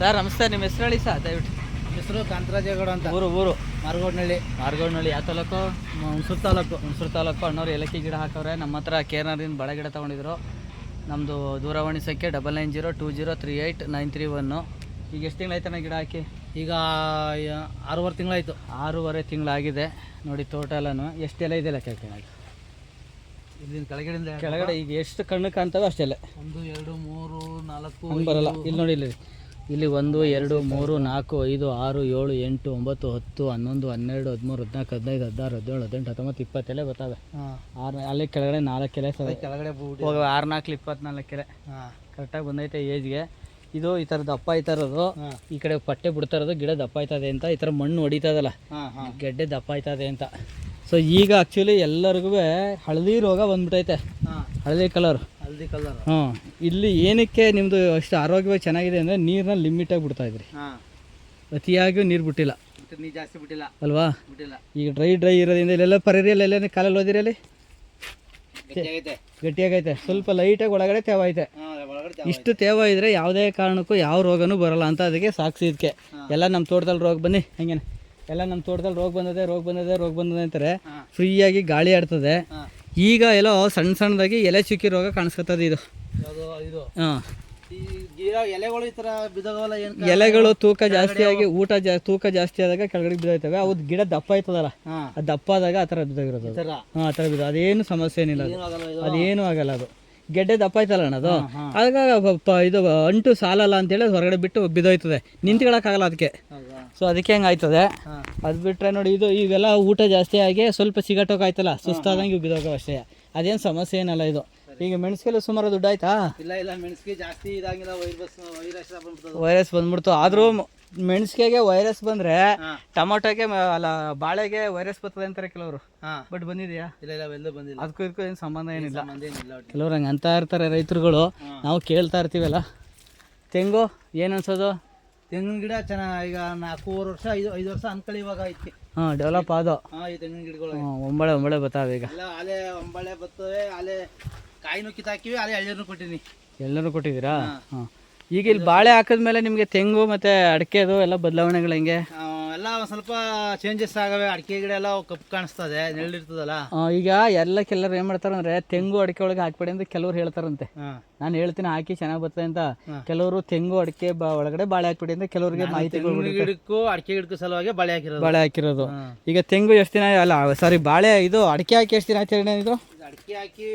Sir ನಮಸ್ತೆ ನಿಮ್ಮ ಹೆಸರು ಹೇಳಿ ಸರ್ ದಯವಿಟ್ಟು. ಹೆಸರು ಕಾಂತರಾಜೇಗೌಡ ಅಂತ. ಊರು ಊರು. ಮಾರ್ಗೋಡ್ನಳ್ಳಿ. ಮಾರ್ಗೋಡ್ನಳ್ಳಿ ಯಾವ ತಾಲೂಕು? ಹುಣಸೂರು ತಾಲೂಕು. ಹುಣಸೂರು ತಾಲೂಕು ಅಣ್ಣವ್ರು ಏಲಕ್ಕಿ ಗಿಡ ಹಾಕವ್ರೆ. ನಮ್ಮ ಹತ್ರ ಕೇರ್ನರಿಂದ ಬಳೆ ಗಿಡ ತೊಗೊಂಡಿದ್ರು. ನಮ್ಮದು ದೂರವಾಣಿ ಸಂಖ್ಯೆ double nine zero two zero three eight nine three one ಈಗ ಎಷ್ಟು ತಿಂಗಳಾಯ್ತಣ್ಣ ಗಿಡ ಹಾಕಿ? ಈಗ ಆರೂವರೆ ತಿಂಗಳಾಯ್ತು. ಆರೂವರೆ ತಿಂಗಳಾಗಿದೆ. ನೋಡಿ ತೋಟ ಎಲ್ಲನೂ ಎಷ್ಟು ಎಲೆ ಇದೆ ಲೆಕ್ಕ ಕೆಳಗೆ ಕೆಳಗಡೆ ಕೆಳಗಡೆಯಿಂದ ಕೆಳಗಡೆ ಈಗ ಎಷ್ಟು ಕಣ್ಣು ಕಾಣ್ತವೆ ಅಷ್ಟೆಲ್ಲ ಒಂದು ಎರಡು ಮೂರು ನಾಲ್ಕು ಬರಲ್ಲ. ಇಲ್ಲಿ ನೋಡಿ ಇಲ್ಲಿ. ಇಲ್ಲಿ ಒಂದು ಎರಡು ಮೂರು ನಾಲ್ಕು ಐದು ಆರು ಏಳು ಎಂಟು ಒಂಬತ್ತು ಹತ್ತು ಹನ್ನೊಂದು ಹನ್ನೆರಡು ಹದಿಮೂರು ಹದಿನಾಲ್ಕು ಹದಿನೈದು ಹದಿನಾರು ಹದಿನೇಳು ಹದಿನೆಂಟು ಹತ್ತೊಂಬತ್ತು ಇಪ್ಪತ್ತೆಲೆ ಬರ್ತವೆ ಆರು ಅಲ್ಲಿ ಕೆಳಗಡೆ ನಾಲ್ಕು ಎಲೆ ಸರ್. ಕೆಳಗಡೆ ಹೋಗಿ ಆರು ನಾಲ್ಕು ಇಪ್ಪತ್ನಾಲ್ಕು ಎಲೆ ಕರೆಕ್ಟಾಗಿ ಬಂದೈತೆ ಏಜ್ಗೆ. ಇದು ಈ ಥರ ದಪ್ಪ ಆಯ್ತಾ ಇರೋದು ಈ ಕಡೆ ಪಟ್ಟೆ ಬಿಡ್ತಾ ಇರೋದು ಗಿಡ ದಪ್ಪ ಆಯ್ತದೆ ಅಂತ. ಈ ಥರ ಮಣ್ಣು ಹೊಡಿತದಲ್ಲ ಗೆಡ್ಡೆ ದಪ್ಪ ಆಯ್ತದೆ ಅಂತ. ಸೊ ಈಗ ಆ್ಯಕ್ಚುಲಿ ಎಲ್ಲರಿಗೂ ಹಳದಿ ರೋಗ ಬಂದ್ಬಿಟ್ಟೈತೆ ಹಳದಿ ಕಲರ್ ಹಲ್ದಿ ಕಲರ್ ಹ್ಞೂ ಇಲ್ಲಿ ಏನಕ್ಕೆ ನಿಮ್ಮದು ಅಷ್ಟು ಆರೋಗ್ಯವಾಗಿ ಚೆನ್ನಾಗಿದೆ ಅಂದರೆ ನೀರನ್ನ ಲಿಮಿಟಾಗಿ ಬಿಡ್ತಾ ಇದ್ರಿ. ಹಾಂ. ಅತಿಯಾಗಿ ನೀರು ಬಿಟ್ಟಿಲ್ಲ. ಜಾಸ್ತಿ ಬಿಟ್ಟಿಲ್ಲ. ಅಲ್ವಾ? ಬಿಟ್ಟಿಲ್ಲ. ಈಗ ಡ್ರೈ ಡ್ರೈ ಇರೋದ್ರಿಂದ ಇಲ್ಲೆಲ್ಲ ಪರಿರಿಯಲ್ಲಿ ಎಲ್ಲ ಕಾಲಲ್ಲಿ ಓದಿರಿ ಅಲ್ಲಿ? ಗಟ್ಟಿಯಾಗೈತೆ. ಸ್ವಲ್ಪ ಲೈಟಾಗಿ ಒಳಗಡೆ ತೇವ ಐತೆ. ಹಾಂ ಇಷ್ಟು ತೇವ ಇದ್ರೆ ಯಾವುದೇ ಕಾರಣಕ್ಕೂ ಯಾವ ರೋಗನೂ ಬರಲ್ಲ ಅಂತ ಅದಕ್ಕೆ ಸಾಕ್ಸಿ ಇದಕ್ಕೆ. ಎಲ್ಲ ನಮ್ಮ ತೋಟದಲ್ಲಿ ರೋಗ ಬನ್ನಿ ಹಂಗೇನೆ? ಎಲ್ಲ ನಮ್ಮ ತೋಟದಲ್ಲಿ ರೋಗ ಬಂದದೆ ರೋಗ ಬಂದದೆ ರೋಗ ಬಂದದೆ ಅಂತಾರೆ. ಫ್ರೀಯಾಗಿ ಗಾಳಿ ಆಡ್ತದೆ. ಹಾಂ. ಈಗ ಎಲ್ಲೋ ಸಣ್ಣ ಸಣ್ಣದಾಗಿ ಎಲೆ ಚುಕ್ಕಿ ರೋಗ ಕಾಣಿಸ್ಕೊತದೆ ಇದು. ಹಾಂ. ಎಲೆಗಳು ತೂಕ ಜಾಸ್ತಿ ಆಗಿ ಊಟ ತೂಕ ಜಾಸ್ತಿ ಆದಾಗ ಕೆಳಗಡೆ ಬಿದ್ದೋಯ್ತವೆ. ಅವ್ ಗಿಡ ದಪ್ಪ ಆಯ್ತದಲ್ಲ. ಅದು ದಪ್ಪ ಆದಾಗ ಆ ಥರ ಬಿದ್ದೋಗಿರೋದು. ಆತರ ಹಾಂ ಆ ಥರ ಬಿದ್ದು ಅದೇನು ಸಮಸ್ಯೆ ಏನಿಲ್ಲ ಅದೇನು ಆಗಲ್ಲ ಅದು. ಗೆಡ್ಡೆ ದಪ್ಪ ಆಯ್ತಲ್ಲ ಅಣ್ಣ ಅದು. ಆಗ ಇದು ಅಂಟು ಸಾಲಲ್ಲ ಅಂತೇಳಿ ಹೊರಗಡೆ ಬಿಟ್ಟು ಬಿದ್ದೋಯ್ತದೆ. ನಿಂತ್ಕೊಳಕ್ಕಾಗಲ್ಲ ಅದಕ್ಕೆ. ಸೊ ಅದಕ್ಕೆ ಹೆಂಗೆ ಆಯ್ತದೆ? ಅದು ಬಿಟ್ಟರೆ ನೋಡಿ ಇದು ಇವೆಲ್ಲ ಊಟ ಜಾಸ್ತಿ ಆಗಿ ಸ್ವಲ್ಪ ಸಿಗಟೋಕೆ ಆಯ್ತಲ್ಲ ಸುಸ್ತಾದಂಗೆ ಉಗಿದೋಗೋ ಅಷ್ಟೇ. ಅದೇನು ಸಮಸ್ಯೆ ಏನಲ್ಲ ಇದು. ಈಗ ಮೆಣಸಿಗೆಲ್ಲ ಸುಮಾರು ದುಡ್ಡು ಆಯ್ತಾ? ಇಲ್ಲ ಇಲ್ಲ ಮೆಣಸಿಗೆ ಜಾಸ್ತಿ ಇದಾಗಿಲ್ಲ ವೈರಸ್ ವೈರಸ್ ಬಂದ್ಬಿಡ್ತದೆ. ವೈರಸ್ ಬಂದ್ಬಿಡ್ತು. ಆದರೂ ಮೆಣಸಿಗೆ ವೈರಸ್ ಬಂದರೆ ಟೊಮೊಟೊಗೆ ಅಲ್ಲ ಬಾಳೆಗೆ ವೈರಸ್ ಬರ್ತದೆ ಅಂತಾರೆ ಕೆಲವರು. ಬಟ್ ಬಂದಿದೆಯಾ? ಇಲ್ಲ ಇಲ್ಲ ಎಲ್ಲರೂ ಬಂದಿಲ್ಲ. ಅದಕ್ಕೂ ಇದಕ್ಕೂ ಏನು ಸಂಬಂಧ ಏನಿಲ್ಲ. ಸಂಬಂಧ ಏನಿಲ್ಲ ಕೆಲವ್ರು ಹಂಗೆ ಅಂತ ಇರ್ತಾರೆ ರೈತರುಗಳು. ನಾವು ಕೇಳ್ತಾ ಇರ್ತೀವಲ್ಲ. ತೆಂಗು ಏನು ಅನ್ಸೋದು? ತೆಂಗಿನ ಗಿಡ ಚೆನ್ನಾಗಿ ಈಗ ನಾಲ್ಕೂವರೆ ವರ್ಷ ಐದು ಐದು ವರ್ಷ ಅನ್ಕೊಳ್ಳಿ ಇವಾಗ ಐತಿ. ಹಾಂ ಡೆವಲಪ್ ಆದೋ ಹಾಂ ಈ ತೆಂಗಿನ ಗಿಡಗಳು. ಹ್ಮ್, ಒಂಬಳೆ ಒಂಬಳೆ ಬತ್ತಾವ ಈಗ. ಎಲ್ಲ ಆಲೆ ಒಂಬಳೆ ಬರ್ತವೆ ಆಲೆ ಕಾಯಿನೂ ಕಿತ್ತಾಕಿವಿ ಆಲೆ ಎಳ್ನೀರ್ನು ಕೊಟ್ಟಿನಿ. ಎಲ್ಲರೂ ಕೊಟ್ಟಿದ್ದೀರಾ? ಹಾಂ. ಹಾಂ. ಈಗ ಇಲ್ಲಿ ಬಾಳೆ ಹಾಕಿದ್ಮೇಲೆ ನಿಮಗೆ ತೆಂಗು ಮತ್ತು ಅಡಿಕೆದು ಎಲ್ಲ ಬದಲಾವಣೆಗಳು ಹೆಂಗೆ? ಆ, ಎಲ್ಲ ಒಂದ್ ಸ್ವಲ್ಪ ಚೇಂಜಸ್ ಆಗವೆ ಅಡಿಕೆ ಗಿಡ ಎಲ್ಲ ಕಪ್ಪು ಕಾಣಿಸ್ತದೆ ನೆರಳಿರ್ತದಲ್ಲ ಆ, ಈಗ ಎಲ್ಲ ಕೆಲವ್ರು ಏನ್ ಮಾಡ್ತಾರಂದ್ರೆ ಅಂದರೆ ತೆಂಗು ಅಡಿಕೆ ಒಳಗೆ ಹಾಕ್ಬೇಡಿ ಅಂತ ಕೆಲವ್ರು ಹೇಳ್ತಾರಂತೆ. ಹಾಂ. ನಾನು ಹೇಳ್ತೀನಿ ಹಾಕಿ ಚೆನ್ನಾಗಿ ಬರ್ತದೆ ಅಂತ. ಕೆಲವರು ತೆಂಗು ಅಡಿಕೆ ಬ ಒಳಗಡೆ ಬಾಳೆ ಹಾಕ್ಬಿಡಿ ಅಂತ ಕೆಲವರಿಗೆ ಮಾಹಿತಿಗಳು ತೆಂಗಿನ ಗಿಡಕ್ಕೂ ಅಡಿಕೆ ಗಿಡಕ್ಕೂ ಸಲುವಾಗಿ ಬಾಳೆ ಹಾಕಿರೋದು. ಬಾಳೆ ಹಾಕಿರೋದು. ಹಾಂ. ಈಗ ತೆಂಗು ಎಷ್ಟು ದಿನ ಅಲ್ಲ ಸಾರಿ ಬಾಳೆ ಇದು ಅಡಿಕೆ ಹಾಕಿ ಎಷ್ಟು ದಿನ ಆಚರಣೆ ಇದು? ಇದು ಅಡಿಕೆ ಹಾಕಿ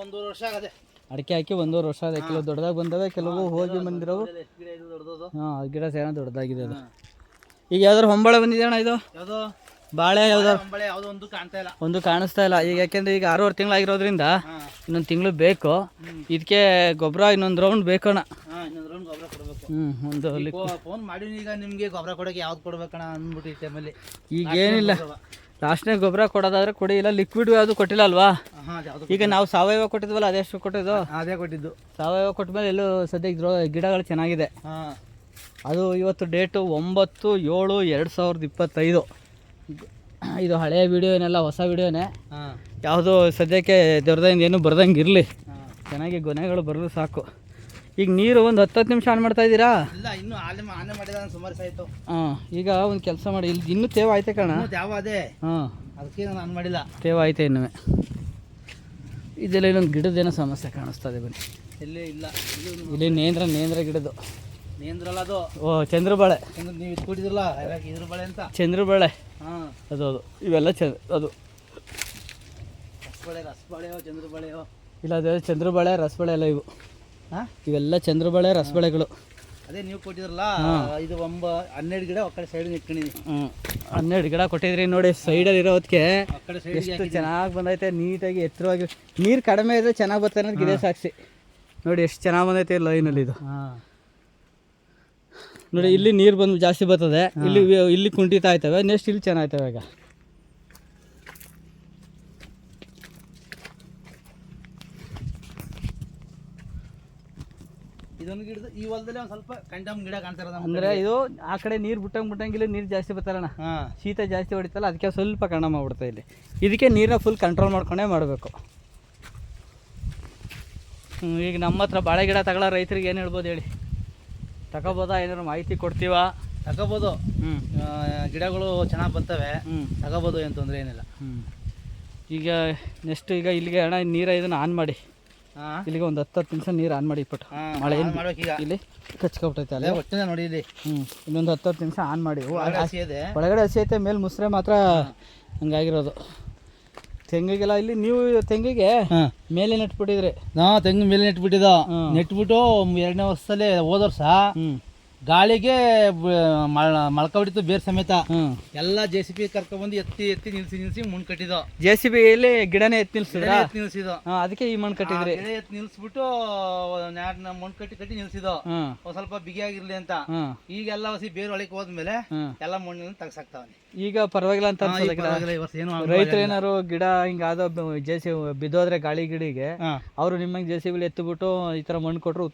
ಒಂದೂವರೆ ವರ್ಷ ಆಗದೆ. ಅಡಿಕೆ ಹಾಕಿ ಒಂದೂವರೆ ವರ್ಷ ಆದ ಕೆಲವು ದೊಡ್ಡದಾಗಿ ಬಂದವೆ ಕೆಲವು ಹೋಗಿ ಬಂದಿರೋವು. ಎಷ್ಟು ಗಿಡ ಇದು ದೊಡ್ಡದು ಹಾಂ ಗಿಡ ಸೇನ ದೊಡ್ಡದಾಗಿದೆ ಅದು. ಈಗ ಯಾವ್ದಾರು ಹೊಂಬಳೆ ಬಂದಿದೆ ಅಣ್ಣ ಇದು? ಯಾವುದು? ಬಾಳೆ ಯಾವ್ದಾರು ಹೊಂಬಳೆ ಯಾವುದೋ ಒಂದು ಕಾಣ್ತಾ ಇಲ್ಲ. ಒಂದು ಕಾಣಿಸ್ತಾ ಇಲ್ಲ. ಈಗ ಯಾಕೆಂದ್ರೆ ಈಗ ಆರೂವರೆ ತಿಂಗಳಾಗಿರೋದ್ರಿಂದ ಆಗಿರೋದ್ರಿಂದ ಇನ್ನೊಂದು ತಿಂಗಳು ಬೇಕು. ಇದಕ್ಕೆ ಗೊಬ್ಬರ ಇನ್ನೊಂದು ರೌಂಡ್ ಬೇಕಣ್ಣ ಹಾಂ ಇನ್ನೊಂದು ರೌಂಡ್ ಗೊಬ್ಬರ ಕೊಡ್ಬೇಕು. ಹ್ಞೂ ಒಂದು ಅಲ್ಲಿ ಫೋನ್ ಮಾಡೀನಿ ಈಗ ನಿಮಗೆ ಗೊಬ್ಬರ ಕೊಡೋಕೆ ಯಾವ್ದು ಕೊಡ್ಬೇಕಣ್ಣ ಅಂದ್ಬಿಟ್ಟು ಈ ಟೈಮಲ್ಲಿ ಈಗ ಏನಿಲ್ಲ. ಲಾಸ್ಟ್ನೇ ಗೊಬ್ಬರ ಕೊಡೋದಾದ್ರೆ ಕೊಡಿ ಇಲ್ಲ ಲಿಕ್ವಿಡ್ ಯಾವುದು ಕೊಟ್ಟಿಲ್ಲ ಅಲ್ವಾ? ಈಗ ನಾವು ಸಾವಯವ ಕೊಟ್ಟಿದ್ವಲ್ಲ ಅದೆಷ್ಟು ಕೊಟ್ಟಿದ್ದು? ಅದೇ ಕೊಟ್ಟಿದ್ದು. ಸಾವಯವ ಕೊಟ್ಟಮೇಲೆ ಎಲ್ಲೂ ಸದ್ಯಕ್ಕೆ ಗಿಡಗಳು ಚೆನ್ನಾಗಿದೆ. ಅದು ಇವತ್ತು ಡೇಟು ಒಂಬತ್ತು ಏಳು ಎರಡು ಸಾವಿರದ ಇಪ್ಪತ್ತೈದು. ಇದು ಹಳೆಯ ವಿಡಿಯೋನೆಲ್ಲ ಹೊಸ ವಿಡಿಯೋನೇ. ಹಾಂ. ಯಾವುದೋ ಸದ್ಯಕ್ಕೆ ದೊಡ್ಡದಿಂದ ಏನು ಬರ್ದಂಗೆ ಇರಲಿ. ಚೆನ್ನಾಗಿ ಗೊನೆಗಳು ಬರಲು ಸಾಕು. ಈಗ ನೀರು ಒಂದು ಹತ್ತು ಹತ್ತು ನಿಮಿಷ ಆನ್ ಮಾಡ್ತಾ ಇದ್ದೀರಾ? ಇಲ್ಲ ಇನ್ನು ಆಲೆ ಆನೆ ಮಾಡಿದ ಸುಮಾರು ಆಯಿತು. ಹಾಂ ಈಗ ಒಂದು ಕೆಲಸ ಮಾಡಿ ಇಲ್ಲಿ ಇನ್ನೂ ತೇವ ಆಯ್ತೆ ಕಣ? ಯಾವ ಅದೇ. ಹಾಂ. ಅದಕ್ಕೆ ನಾನು ಆನ್ ಮಾಡಿಲ್ಲ. ತೇವ ಆಯ್ತೆ ಇನ್ನೂ ಇದೆಲ್ಲ ಇಲ್ಲೊಂದು ಗಿಡದೇನೋ ಸಮಸ್ಯೆ ಕಾಣಿಸ್ತದೆ ಬನ್ನಿ. ಇಲ್ಲೇ ಇಲ್ಲ. ಇಲ್ಲಿ ನೇಂದ್ರ ನೇಂದ್ರ ಗಿಡದು ಅದು. ಓ ಚಂದ್ರಬಾಳೆ. ನೀವು ಯಾಕೆ ಇದ್ರ ಬಳೆ ಅಂತ. ಚಂದ್ರಬಾಳೆ. ಹಾಂ. ಅದು ಅದು. ಇವೆಲ್ಲ ಚಂದ್ರ ಅದು. ರಸಬಳೆ ರಸಬಾಳೆಯೋ ಚಂದ್ರ ಬಳೆಯೋ ಇಲ್ಲ ಅದೇ ಚಂದ್ರಬಾಳೆ ರಸಬಾಳೆ ಎಲ್ಲ ಇವು. ಹಾಂ? ಇವೆಲ್ಲ ಚಂದ್ರಬಾಳೆ ರಸಬಳೆಗಳು. ಅದೇ ನೀವು ಕೊಟ್ಟಿದ್ರಲ್ಲ ಇದು ಒಂಬ ಹನ್ನೆರಡು ಗಿಡ ಒಕ್ಕಡೆ ಕಡೆ ಸೈಡ್ ಇಟ್ಕೊಂಡಿದ್ದೀನಿ ಹ್ಞೂ ಹನ್ನೆರಡು ಗಿಡ ಕೊಟ್ಟಿದ್ರಿ ನೋಡಿ ಸೈಡಲ್ಲಿ ಇರೋದಕ್ಕೆ ಎಷ್ಟು ಚೆನ್ನಾಗಿ ಬಂದೈತೆ ನೀಟಾಗಿ ಎತ್ತರವಾಗಿ. ನೀರು ಕಡಿಮೆ ಇದ್ರೆ ಚೆನ್ನಾಗಿ ಬರ್ತಾನೆ ಅನ್ನೋದು ಗಿಡ ಸಾಕ್ಷಿ ನೋಡಿ ಎಷ್ಟು ಚೆನ್ನಾಗಿ ಬಂದೈತೆ ಲೈನಲ್ಲಿ ಇದು ಹಾಂ. ನೋಡಿ ಇಲ್ಲಿ ನೀರು ಬಂದು ಜಾಸ್ತಿ ಬರ್ತದೆ. ಇಲ್ಲಿ ಇಲ್ಲಿ ಕುಂಠಿತ ಆಯ್ತವೆ ನೆಕ್ಸ್ಟ್ ಇಲ್ಲಿ ಚೆನ್ನಾಗ್ತವೆ ಈಗ. ಇದೊಂದು ಗಿಡದ ಈ ಹೊಲದಲ್ಲಿ ಒಂದು ಸ್ವಲ್ಪ ಕಂಡಮ್ ಗಿಡ ಅಂದರೆ ಇದು ಆ ಕಡೆ ನೀರು ಬಿಟ್ಟಂಗೆ ಬಿಟ್ಟಂಗಿಲ್ಲ ನೀರು ಜಾಸ್ತಿ ಬರ್ತಾರಣ್ಣ ಹಾಂ. ಶೀತ ಜಾಸ್ತಿ ಹೊಡಿತಲ್ಲ ಅದಕ್ಕೆ ಸ್ವಲ್ಪ ಕಣ್ಣ ಮಾಡ್ಬಿಡ್ತಾ ಇಲ್ಲಿ. ಇದಕ್ಕೆ ನೀರನ್ನ ಫುಲ್ ಕಂಟ್ರೋಲ್ ಮಾಡ್ಕೊಂಡೇ ಮಾಡಬೇಕು. ಈಗ ನಮ್ಮ ಹತ್ರ ಬಾಳೆ ಗಿಡ ತಗೊಳ್ಳೋ ರೈತರಿಗೆ ಏನು ಹೇಳ್ಬೋದು ಹೇಳಿ. ತಗೋಬೋದಾ? ಏನಾದ್ರು ಮಾಹಿತಿ ಕೊಡ್ತೀವಾ? ತಗೋಬೋದು. ಹ್ಞೂ ಗಿಡಗಳು ಚೆನ್ನಾಗಿ ಬರ್ತವೆ ಹ್ಞೂ ತಗೋಬೋದು ಏನು ತೊಂದರೆ ಏನಿಲ್ಲ. ಹ್ಞೂ ಈಗ ನೆಕ್ಸ್ಟ್ ಈಗ ಇಲ್ಲಿಗೆ ಅಣ್ಣ ನೀರ ಇದನ್ನು ಆನ್ ಮಾಡಿ. ಹಾಂ. ಇಲ್ಲಿಗೆ ಒಂದು ಹತ್ತು ಹತ್ತು ನಿಮಿಷ ನೀರು ಆನ್ ಮಾಡಿ ಇಟ್ಬಿಟ್ಟು. ಹಾಂ ಮಳೆ ಏನು ಮಾಡ್ಬೇಕೀಗ ಇಲ್ಲಿ ಕಚ್ಕೊಬಿಟ್ಟೈತೆ ಅಲ್ಲೇ? ಒಟ್ಟಿನ ನೋಡಿ ಇಲ್ಲಿ. ಹ್ಞೂ ಇನ್ನೊಂದು ಹತ್ತು ಹತ್ತು ನಿಮಿಷ ಆನ್ ಮಾಡಿ. ಒಳಗಡೆ ಹಸಿ ಇದೆ. ಒಳಗಡೆ ಹಸಿ ಐತೆ ಮೇಲೆ ಮುಸ್ರೆ ಮಾತ್ರ ಹಂಗಾಗಿರೋದು. ತೆಂಗಿಗೆಲ್ಲ ಇಲ್ಲಿ ನೀವು ತೆಂಗಿಗೆ ಮೇಲೆ ನೆಟ್ಬಿಟ್ಟಿದ್ರಿ. ನಾ ತೆಂಗು ಮೇಲೆ ನೆಟ್ಬಿಟ್ಟಿದ. ನೆಟ್ಬಿಟ್ಟು ಎರಡನೇ ವರ್ಷದಲ್ಲಿ ಹೋದ ವರ್ಷ ಗಾಳಿಗೆ ಮಳ್ಕೊಬಿಟ್ಟಿತ್ತು ಬೇರ್ ಸಮೇತ ಎಲ್ಲ ಜೆ ಸಿ ಪಿ ಕರ್ಕೊಂಡ್ಬಂದು ಎತ್ತಿ ಎತ್ತಿ ನಿಲ್ಸಿ ನಿಲ್ಸಿ ಮಣ್ಣು ಕಟ್ಟಿದ್ದು ಜೆ ಸಿ ಗಿಡನೆ ಗಿಡನೇ ಎತ್ತಿ ನಿಲ್ಸಿದ್ದು ಅದಕ್ಕೆ ಈ ಮಣ್ಣು ಕಟ್ಟಿದ್ರಿ. ಗಿಡ ಎತ್ತಿ ನಿಲ್ಸ್ಬಿಟ್ಟು ಮಣ್ಣು ಕಟ್ಟಿ ಕಟ್ಟಿ ನಿಲ್ಸಿದ್ದು ಸ್ವಲ್ಪ ಸ್ವಲ್ಪ ಬಿಗಿಯಾಗಿರ್ಲಿ ಅಂತ. ಈಗ ಈಗೆಲ್ಲ ಹೊಸಿ ಬೇರೆ ಒಳಗೆ ಹೋದ್ಮೇಲೆ ಎಲ್ಲ ಮಣ್ಣು ತೆಗ್ಸಾಕ್ತಾವನೆ. ಈಗ ಪರವಾಗಿಲ್ಲ ಅಂತ ರೈತರು ಏನಾರು ಗಿಡ ಹಿಂಗಾದ ಜೆ ಸಿ ಬಿದ್ದೋದ್ರೆ ಗಾಳಿ ಗಿಡಿಗೆ ಅವ್ರು ನಿಮ್ಮಂಗೆ ಜೆ ಸಿ ಬಿ ಎತ್ತಿಬಿಟ್ಟು ಈ ತರ ಮಣ್ಣು ಕೊಟ್ರು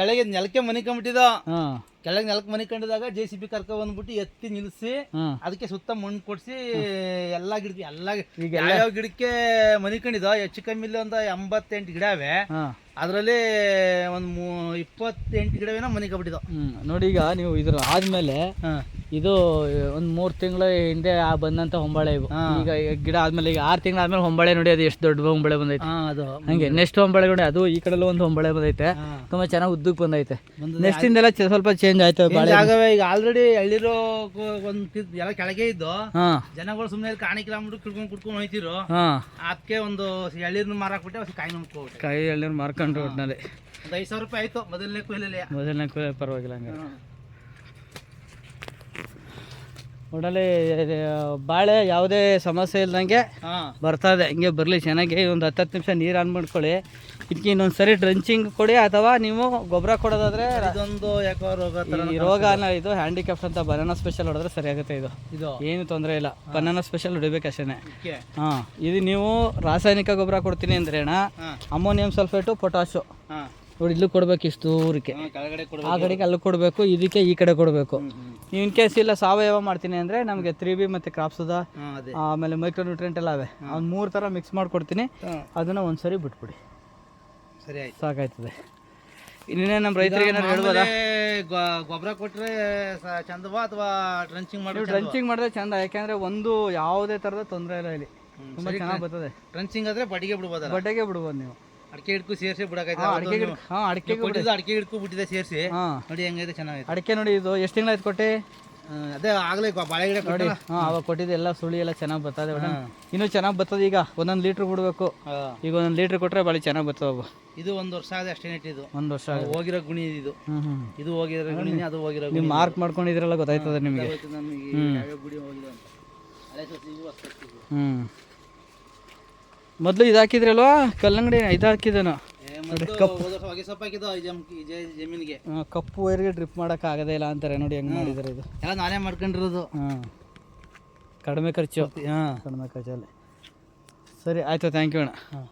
ಕೆಳಗೆ ನೆಲಕ್ಕೆ ಮನೆ ಕಂಬಿಟ್ಟಿದ್ದು ಹಾಂ. ಕೆಳಗೆ ನೆಲಕ್ ಮನೆ ಕಂಡಿದಾಗ ಜೆ ಸಿ ಬಿ ಕರ್ಕ ಬಂದ್ಬಿಟ್ಟು ಎತ್ತಿ ನಿಲ್ಸಿ ಅದಕ್ಕೆ ಸುತ್ತ ಮಣ್ಣು ಕೊಡ್ಸಿ ಎಲ್ಲಾ ಗಿಡ ಎಲ್ಲ ಈಗ ಯಾವ ಗಿಡಕ್ಕೆ ಮನೆ ಕಂಡಿದ ಹೆಚ್ಚು ಕಮ್ಮಿ ಇಲ್ಲ ಒಂದ ಎಂಬತ್ತೆಂಟು ಗಿಡ ಅವೆ ಹಾಂ. ಅದರಲ್ಲಿ ಒಂದು ಮೂ ಇಪ್ಪತ್ತೆಂಟು ಗಿಡವೇನ ಮನೆ ಕಬಿಟ್ಟಿದ ನೋಡಿ ಈಗ ನೀವು ಇದ್ರ ಆದ್ಮೇಲೆ ಹಾಂ. ಇದು ಒಂದ್ ಮೂರ್ ತಿಂಗಳ ಹಿಂದೆ ಆ ಹೊಂಬಳೆ ಹೊಂಬಾಳೆ ಇವು. ಈಗ ಗಿಡ ಆದ್ಮೇಲೆ ಈಗ ಆರ್ ತಿಂಗಳ ಆದ್ಮೇಲೆ ಹೊಂಬಳೆ ನೋಡಿ ಅದು ಎಷ್ಟು ದೊಡ್ಡ ಹೊಂಬಳೆ ಬಂದೈತೆ. ಅದು. ಹಂಗೆ ನೆಕ್ಸ್ಟ್ ಹೊಂಬಳೆ ನೋಡಿ ಅದು ಈ ಕಡೆಲ್ಲ ಒಂದು ಹೊಂಬಳೆ ಬಂದೈತೆ. ತುಂಬಾ ಚೆನ್ನಾಗಿ ಉದ್ದಕ್ಕೆ ಬಂದೈತೆ. ನೆಕ್ಸ್ಟ್ ಇಂದೆಲ್ಲ ಸ್ವಲ್ಪ ಚೇಂಜ್ ಆಯ್ತು ಈಗ ಆಲ್ರೆಡಿ ಎಳ್ಳಿರೋ ಒಂದ್ ಎಲ್ಲ ಕೆಳಗೆ ಇದ್ದು ಜನಗಳು ಸುಮ್ಮನೆ ಕಾಣಿಕೆ ಅಂದ್ಬಿಟ್ಟು ಕಿಡ್ಕೊಂಡು ಕುಡ್ಕೊಂಡು ಹೋಯ್ತಿರು ಹಾಂ. ಅದಕ್ಕೆ ಒಂದು ಎಳ್ಳಿರ್ನ ಮಾರಾಕ್ಬಿಟ್ಟೆ ಕಾಯಿ ನಂಬ್ಕೋಬಿಟ್ಟೆ ಕಾಯಿ ಎಳ್ಳಿರ್ ಮಾರ್ಕೊಂಡು ಒಟ್ಟಿನಲ್ಲಿ ಐದು ಸಾವಿರ ರೂಪಾಯಿ ಆಯ್ತು ಮೊದಲನೇ ಕೊಯ್ಲಲ್ಲಿ ಮೊದಲನೇ ಕೂ ಪರವಾಗಿಲ್ಲ ಹಂಗೆ ಒಟ್ಟಲ್ಲಿ ಬಾಳೆ ಯಾವುದೇ ಸಮಸ್ಯೆ ಇಲ್ದಂಗೆ ಬರ್ತಾ ಇದೆ. ಹಿಂಗೆ ಬರಲಿ ಚೆನ್ನಾಗಿ ಒಂದು ಹತ್ತು ಹತ್ತು ನಿಮಿಷ ನೀರು ಆನ್ ಮಾಡ್ಕೊಳ್ಳಿ. ಇದಕ್ಕೆ ಇನ್ನೊಂದು ಸರಿ ಡ್ರೆಂಚಿಂಗ್ ಕೊಡಿ ಅಥವಾ ನೀವು ಗೊಬ್ಬರ ಕೊಡೋದಾದ್ರೆ ಇದೊಂದು ಯಾಕೋ ರೋಗ ತರ ಈ ರೋಗ ಇದು ಹ್ಯಾಂಡಿಕ್ಯಾಪ್ಟ್ ಅಂತ ಬನಾನಾ ಸ್ಪೆಷಲ್ ಹೊಡೆದ್ರೆ ಸರಿಯಾಗುತ್ತೆ ಇದು. ಇದು? ಏನು ತೊಂದರೆ ಇಲ್ಲ. ಬನಾನಾ ಸ್ಪೆಷಲ್ ಹೊಡಿಬೇಕು ಅಷ್ಟೇ ಇದಕ್ಕೆ? ಹಾಂ. ಇದು ನೀವು ರಾಸಾಯನಿಕ ಗೊಬ್ಬರ ಕೊಡ್ತೀನಿ ಅಂದ್ರೆ ಅಮೋನಿಯಂ ಸಲ್ಫೇಟು ಪೊಟಾಶು ನೋಡಿ ಇಲ್ಲೂ ಕೊಡ್ಬೇಕು ಇಷ್ಟು ಕೊಡ ಆ ಕಡೆಗೆ ಅಲ್ಲಿ ಕೊಡಬೇಕು ಇದಕ್ಕೆ ಈ ಕಡೆ ಕೊಡಬೇಕು. ನೀವು ಇನ್ ಕೇಸ್ ಇಲ್ಲ ಸಾವಯವ ಮಾಡ್ತೀನಿ ಅಂದರೆ ನಮಗೆ ತ್ರೀ ಬಿ ಮತ್ತು ಕ್ರಾಪ್ಸದ ಆಮೇಲೆ ಮೈಕ್ರೋ ನ್ಯೂಟ್ರೆಂಟ್ ಎಲ್ಲ ಅವೆ. ಅವ್ನು ಮೂರು ಥರ ಮಿಕ್ಸ್ ಮಾಡಿಕೊಡ್ತೀನಿ. ಅದನ್ನ ಒಂದು ಸರಿ ಬಿಟ್ಬಿಡಿ. ಸರಿ ಆಯ್ತು. ಸಾಕಾಯ್ತದೆ. ಇನ್ನೇನು ನಮ್ಮ ರೈತರಿಗೆ ಏನಾದ್ರು ಹೇಳ್ಬೋದಾ? ಗೊಬ್ಬರ ಕೊಟ್ಟರೆ ಚಂದವಾ ಅಥವಾ ಡ್ರಂಚಿಂಗ್ ಮಾಡಿ ಡ್ರಂಚಿಂಗ್ ಮಾಡಿದ್ರೆ ಚಂದ ಯಾಕೆಂದ್ರೆ ಒಂದು ಯಾವುದೇ ಥರದ ತೊಂದರೆ ಇಲ್ಲ ಇಲ್ಲಿ. ತುಂಬ ಚೆನ್ನಾಗಿ ಬರ್ತದೆ. ಟ್ರಂಚಿಂಗ್ ಆದ್ರೆ ಬಡಿಗೆ ಬಿಡ್ಬೋದು ಬಡ್ಡೆಗೆ ಬಿಡ್ಬೋದು ನೀವು. ಅಡಿಕೆ ಹಿಡ್ಕು ಸೇರಿಸಿ ಬಿಡಕೈತೆ ಅಡಿಕೆ ಗಿಡ ಹಾಂ ಅಡಿಕೆ ಕೊಟ್ಟಿದ್ದು ಅಡಿಕೆ ಹಿಡ್ಕು ಬಿಟ್ಟಿದೆ ಸೇರಿಸಿ. ಹಾಂ. ನೋಡಿ ಹೆಂಗೈತೆ ಚೆನ್ನಾಗೈತೆ. ಅಡಿಕೆ ನೋಡಿ ಇದು ಎಷ್ಟು ತಿಂಗಳಾಯ್ತು ಕೊಟ್ಟೆ? ಅದೇ ಆಗ್ಲೇ ಬಾಳೆ ಗಿಡ ನೋಡಿ ಹಾ ಅವಾಗ ಕೊಟ್ಟಿದ್ದೆ ಎಲ್ಲ ಸುಳಿ ಎಲ್ಲ ಚೆನ್ನಾಗಿ ಬರ್ತದೆ ಇನ್ನು ಹಾ. ಇನ್ನೂ ಚೆನ್ನಾಗಿ ಬರ್ತದೆ ಈಗ ಒಂದೊಂದು ಲೀಟ್ರ್ ಬಿಡಬೇಕು. ಈಗ ಒಂದೊಂದು ಲೀಟ್ರ್ ಕೊಟ್ಟರೆ ಭಾಳ ಚೆನ್ನಾಗಿ ಬರ್ತವೆ ಇದು ಒಂದು ವರ್ಷ ಆದ ಅಷ್ಟೇ ನೆಟ್ಟಿದ್ದು ಒಂದು ವರ್ಷ ಆಗಿದೆ. ಹೋಗಿರೋ ಗುಣಿ ಇದು. ಇದು ಹೋಗಿರೋ ಗುಣಿ ಅದು ಹೋಗಿರೋ ನೀವು ಮಾರ್ಕ್ ಮಾಡ್ಕೊಂಡಿದ್ರೆಲ್ಲ ಗೊತ್ತಾಯ್ತದೆ ನಿಮಗೆ. ಯಾವ್ಯಾವ ಗುಡಿ ಹೋಗಿರೋ ಅಂತ. ಹಳೆ ಸೊಸೆ ಇವು ಹೊಸ ಸೊಸೆ ಹ್ಞೂ ಮೊದಲು ಇದು ಹಾಕಿದ್ರಲ್ವಾ? ಕಲ್ಲಂಗಡಿ ಇದು ಹಾಕಿದನು ಜೆ- ಜಮೀನಿಗೆ. ಕಪ್ಪು ವೈರ್ಗೆ ಡ್ರಿಪ್ ಮಾಡಕ್ ಆಗದೇ ಇಲ್ಲ ಅಂತಾರೆ ನೋಡಿ ಹೆಂಗ್ ಮಾಡಿದಾರೆ ಇದು. ಎಲ್ಲ ನಾನೇ ಮಾಡ್ಕೊಂಡಿರೋದು. ಹಾಂ. ಕಡಿಮೆ ಖರ್ಚು. ಹಾಂ. ಕಡಿಮೆ ಖರ್ಚಲ್ಲಿ. ಸರಿ ಆಯಿತು ಥ್ಯಾಂಕ್ ಯು ಅಣ್ಣ. ಹಾಂ